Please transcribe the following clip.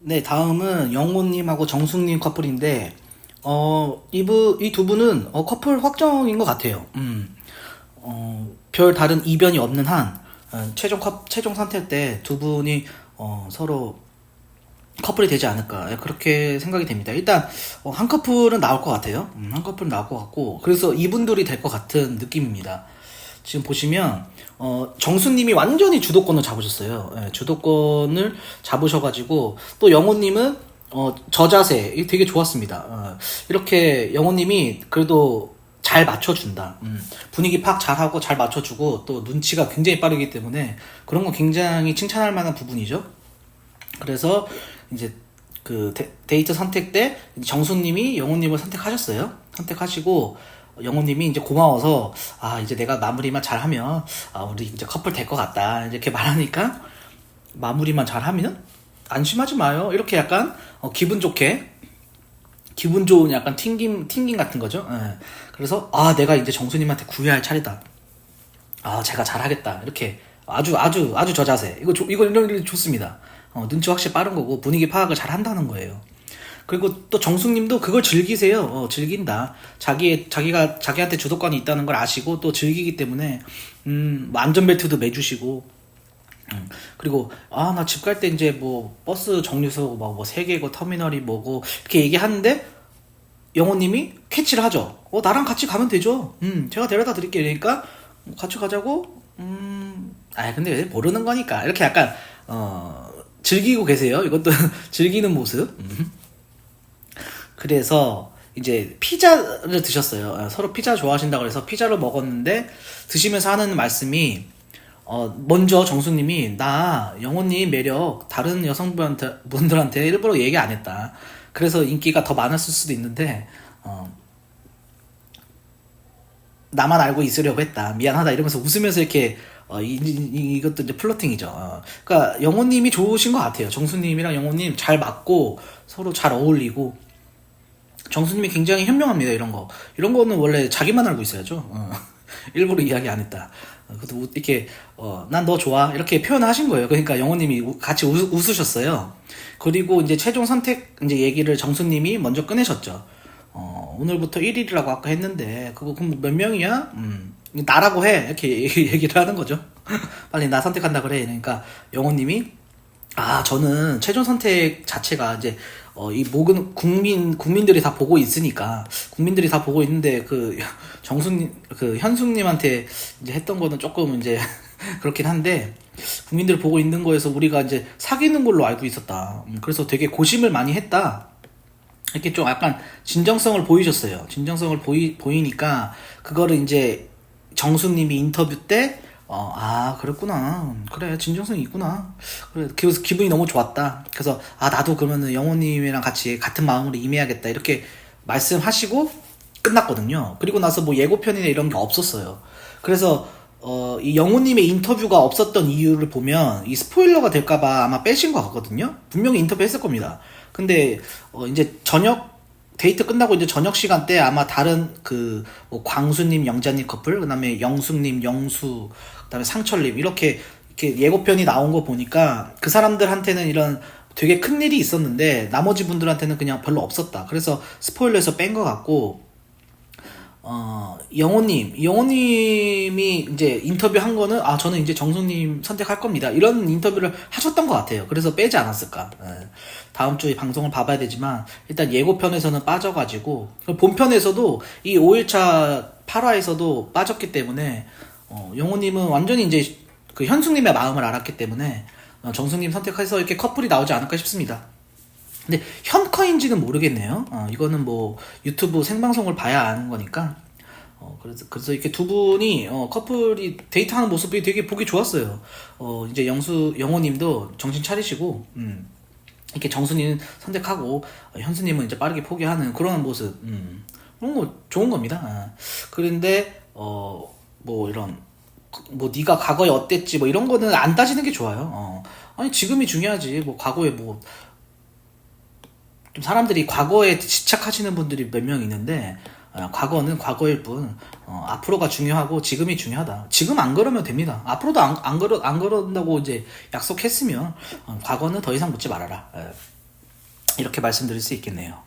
네, 다음은 영호님하고 정숙님 커플인데, 어, 이부, 이 두 분은, 어, 커플 확정인 것 같아요. 음, 어, 별 다른 이변이 없는 한, 어, 최종 컵, 최종 선택 때 두 분이, 어, 서로 커플이 되지 않을까. 예, 그렇게 생각이 됩니다. 일단, 어, 한 커플은 나올 것 같아요. 음, 한 커플은 나올 것 같고, 그래서 이분들이 될 것 같은 느낌입니다. 지금 보시면 어, 정수님이 완전히 주도권을 잡으셨어요. 예, 주도권을 잡으셔가지고 또 영호님은 어, 저자세 이게 되게 좋았습니다. 어, 이렇게 영호님이 그래도 잘 맞춰준다. 음, 분위기 파악 잘하고 잘 맞춰주고 또 눈치가 굉장히 빠르기 때문에 그런 거 굉장히 칭찬할 만한 부분이죠. 그래서 이제 그 데, 이트 선택 때 정수님이 영호님을 선택하셨어요. 선택하시고 영호님이 이제 고마워서 아 이제 내가 마무리만 잘하면 아 우리 이제 커플 될 것 같다 이렇게 말하니까 마무리만 잘하면 안심하지 마요 이렇게 약간 어, 기분 좋게 기분 좋은 약간 튕김 튕김 같은 거죠. 예. 그래서 아 내가 이제 정수님한테 구애할 차례다. 아 제가 잘하겠다 이렇게 아주 아주 아주 저 자세 이거 조, 이거 이런 게 좋습니다. 어, 눈치 확실히 빠른 거고 분위기 파악을 잘 한다는 거예요. 그리고 또 정숙님도 그걸 즐기세요. 어, 즐긴다. 자기 자기가 자기한테 주도권이 있다는 걸 아시고 또 즐기기 때문에 음, 뭐 안전벨트도 매주시고 음, 그리고 아 나 집 갈 때 이제 뭐 버스 정류소 막뭐세 개고 터미널이 뭐고 이렇게 얘기하는데 영호님이 캐치를 하죠. 어 나랑 같이 가면 되죠. 음 제가 데려다 드릴게요. 그러니까 같이 가자고. 음아 근데 모르는 거니까 이렇게 약간 어 즐기고 계세요. 이것도 즐기는 모습. 음. 그래서 이제 피자를 드셨어요. 아, 서로 피자 좋아하신다고 해서 피자를 먹었는데 드시면서 하는 말씀이 어 먼저 정수님이 나 영호님 매력 다른 여성분한테 분들한테 일부러 얘기 안 했다. 그래서 인기가 더 많았을 수도 있는데 어 나만 알고 있으려고 했다. 미안하다 이러면서 웃으면서 이렇게 어, 이, 이, 것도 이제 플러팅이죠. 어, 그러니까 영호님이 좋으신 것 같아요. 정수님이랑 영호님 잘 맞고 서로 잘 어울리고 정수님이 굉장히 현명합니다. 이런 거. 이런 거는 원래 자기만 알고 있어야죠. 어. 일부러 이야기 안 했다. 어, 그래도 이렇게 어, 난 너 좋아 이렇게 표현하신 거예요. 그러니까 영호님이 같이 웃, 웃으셨어요. 그리고 이제 최종 선택 이제 얘기를 정수님이 먼저 꺼내셨죠. 어, 오늘부터 1일이라고 아까 했는데 그거 그럼 몇 명이야? 음, 나라고 해 이렇게 얘기를 하는 거죠. 빨리 나 선택한다 그래. 그러니까 영호님이 아 저는 최종 선택 자체가 이제 어, 이 모든 국민 국민들이 다 보고 있으니까 국민들이 다 보고 있는데 그 정숙님 그 현숙님한테 이제 했던 거는 조금 이제 그렇긴 한데 국민들 보고 있는 거에서 우리가 이제 사귀는 걸로 알고 있었다. 음, 그래서 되게 고심을 많이 했다. 이렇게 좀 약간 진정성을 보이셨어요. 진정성을 보이 보이니까 그거를 이제 정숙님이 인터뷰 때 어, 아, 그랬구나. 그래, 진정성이 있구나. 그래, 그래서 기분이 너무 좋았다. 그래서, 아, 나도 그러면은 영호님이랑 같이 같은 마음으로 임해야겠다. 이렇게 말씀하시고 끝났거든요. 그리고 나서 뭐 예고편이나 이런 게 없었어요. 그래서, 어, 이 영호님의 인터뷰가 없었던 이유를 보면 이 스포일러가 될까봐 아마 빼신 것 같거든요. 분명히 인터뷰 했을 겁니다. 근데, 어, 이제 저녁 데이트 끝나고 이제 저녁 시간 때 아마 다른 그 뭐 광수님 영자님 커플 그다음에 영숙님 영수 그다음에 상철님 이렇게 이렇게 예고편이 나온 거 보니까 그 사람들한테는 이런 되게 큰 일이 있었는데 나머지 분들한테는 그냥 별로 없었다. 그래서 스포일러에서 뺀 것 같고 어, 영호님, 영호님이 이제 인터뷰 한 거는, 아, 저는 이제 정수님 선택할 겁니다. 이런 인터뷰를 하셨던 것 같아요. 그래서 빼지 않았을까. 네. 다음 주에 방송을 봐봐야 되지만, 일단 예고편에서는 빠져가지고, 본편에서도 이 5일차 8화에서도 빠졌기 때문에, 어, 영호님은 완전히 이제 그 현숙님의 마음을 알았기 때문에, 어, 정수님 선택해서 이렇게 커플이 나오지 않을까 싶습니다. 근데 현커인지는 모르겠네요. 어, 이거는 뭐 유튜브 생방송을 봐야 아는 거니까. 어, 그래서, 그래서 이렇게 두 분이, 어, 커플이 데이트하는 모습이 되게 보기 좋았어요. 어, 이제 영수, 영호님도 정신 차리시고, 음, 이렇게 정수님 선택하고, 어, 현수님은 이제 빠르게 포기하는 그런 모습, 음, 그런 거 좋은 겁니다. 아. 그런데, 어, 뭐 이런, 뭐 네가 과거에 어땠지 뭐 이런 거는 안 따지는 게 좋아요. 어. 아니 지금이 중요하지. 뭐 과거에 뭐 좀 사람들이 과거에 집착하시는 분들이 몇 명 있는데 어, 과거는 과거일 뿐 어, 앞으로가 중요하고 지금이 중요하다. 지금 안 그러면 됩니다. 앞으로도 안, 안 그러 안 그런다고 이제 약속했으면 어, 과거는 더 이상 묻지 말아라. 에. 예. 이렇게 말씀드릴 수 있겠네요.